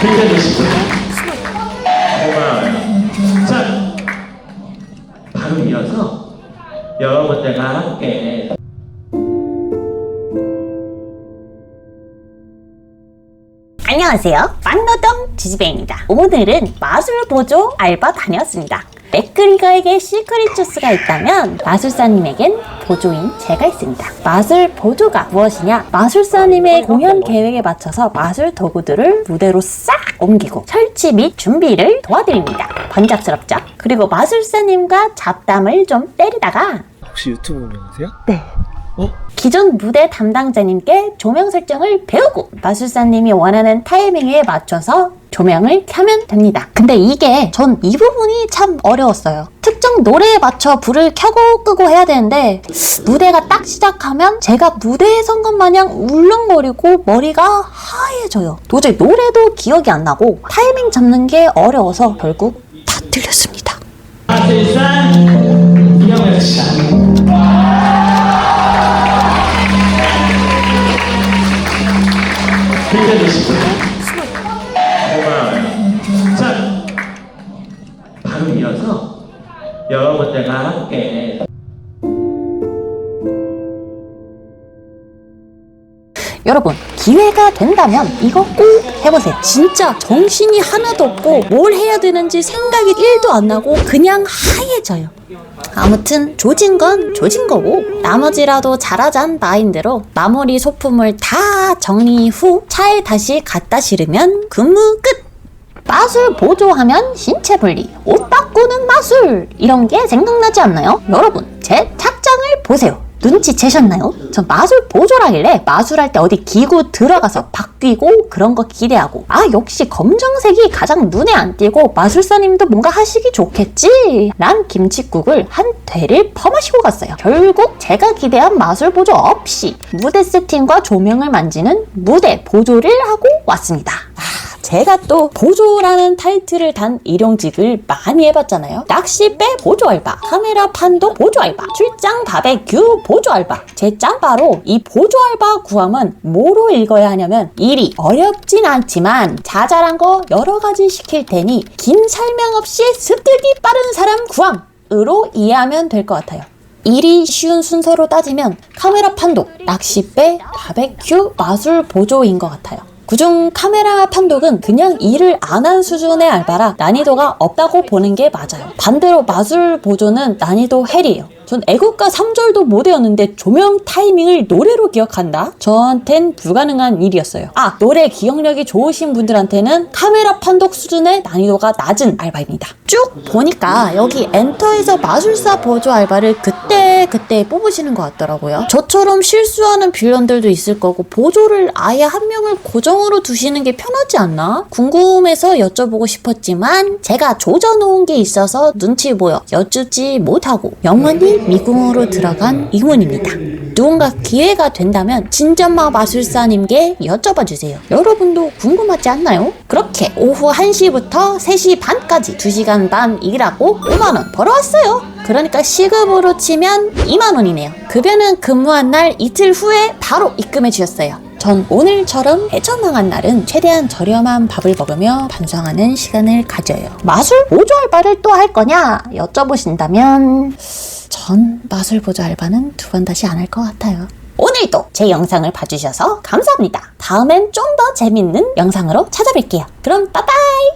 긁어주시고. 자, 바로 이어서 여러분들과 함께 안녕하세요. 빵노동 지지배입니다. 오늘은 마술 보조 알바 다녀왔습니다. 맥그리거에게 시크릿 주스가 있다면 마술사님에겐 보조인 제가 있습니다. 마술 보조가 무엇이냐? 마술사님의 공연 계획에 맞춰서 마술 도구들을 무대로 싹 옮기고 설치 및 준비를 도와드립니다. 번잡스럽죠? 그리고 마술사님과 잡담을 좀 때리다가 혹시 유튜브 운영하세요? 네. 어? 기존 무대 담당자님께 조명 설정을 배우고 마술사님이 원하는 타이밍에 맞춰서 조명을 켜면 됩니다. 근데 이게 전 이 부분이 참 어려웠어요. 특정 노래에 맞춰 불을 켜고 끄고 해야 되는데 무대가 딱 시작하면 제가 무대에 선 것 마냥 울렁거리고 머리가 하얘져요. 도저히 노래도 기억이 안 나고 타이밍 잡는 게 어려워서 결국 다 틀렸습니다. 씨 빌려주시고요. 고마워요 자 바로 이어서 여러분들과 함께 여러분 기회가 된다면 이거 꼭 해보세요 진짜 정신이 하나도 없고 뭘 해야 되는지 생각이 1도 안 나고 그냥 하얘져요 아무튼 조진 건 조진 거고 나머지라도 잘하잔 마인드로 마무리 소품을 다 정리 후 차에 다시 갖다 실으면 근무 끝 마술 보조하면 신체 분리, 옷 바꾸는 마술 이런 게 생각나지 않나요? 여러분 제 착장을 보세요. 눈치채셨나요? 전 마술 보조라길래 마술할 때 어디 기구 들어가서 바뀌고 그런 거 기대하고 아 역시 검정색이 가장 눈에 안 띄고 마술사님도 뭔가 하시기 좋겠지 란 김치국을 한 되를 퍼마시고 갔어요. 결국 제가 기대한 마술 보조 없이 무대 세팅과 조명을 만지는 무대 보조를 하고 왔습니다. 아, 제가 또 보조라는 타이틀을 단 일용직을 많이 해봤잖아요. 낚시배 보조 알바, 카메라 판독 보조 알바, 출장 바베큐 보조 알바. 제 짬바로 이 보조 알바 구함은 뭐로 읽어야 하냐면 일이 어렵진 않지만 자잘한 거 여러 가지 시킬 테니 긴 설명 없이 습득이 빠른 사람 구함 으로 이해하면 될 것 같아요. 일이 쉬운 순서로 따지면 카메라 판독, 낚시배, 바베큐, 마술 보조인 것 같아요. 그중 카메라 판독은 그냥 일을 안 한 수준의 알바라 난이도가 없다고 보는 게 맞아요. 반대로 마술 보조는 난이도 헬이에요. 전 애국가 3절도 못 외웠는데 조명 타이밍을 노래로 기억한다? 저한텐 불가능한 일이었어요. 아, 노래 기억력이 좋으신 분들한테는 카메라 판독 수준의 난이도가 낮은 알바입니다. 쭉 보니까 여기 엔터에서 마술사 보조 알바를 그때 그때 뽑으시는 것 같더라고요. 저처럼 실수하는 빌런들도 있을 거고 보조를 아예 한 명을 고정으로 두시는 게 편하지 않나? 궁금해서 여쭤보고 싶었지만 제가 조져놓은 게 있어서 눈치 보여 여쭙지 못하고 영원히 미궁으로 들어간 이문입니다. 누군가 기회가 된다면 진전마 마술사님께 여쭤봐 주세요. 여러분도 궁금하지 않나요? 그렇게 오후 1시부터 3시 반까지 2시간 반 일하고 5만원 벌어왔어요. 그러니까 시급으로 치면 2만원이네요. 급여는 근무한 날 이틀 후에 바로 입금해 주셨어요. 전 오늘처럼 해저망한 날은 최대한 저렴한 밥을 먹으며 반성하는 시간을 가져요. 마술 보조 알바를 또 할 거냐 여쭤보신다면 전 마술 보조 알바는 두 번 다시 안 할 것 같아요. 오늘도 제 영상을 봐주셔서 감사합니다. 다음엔 좀 더 재밌는 영상으로 찾아뵐게요. 그럼 빠빠이!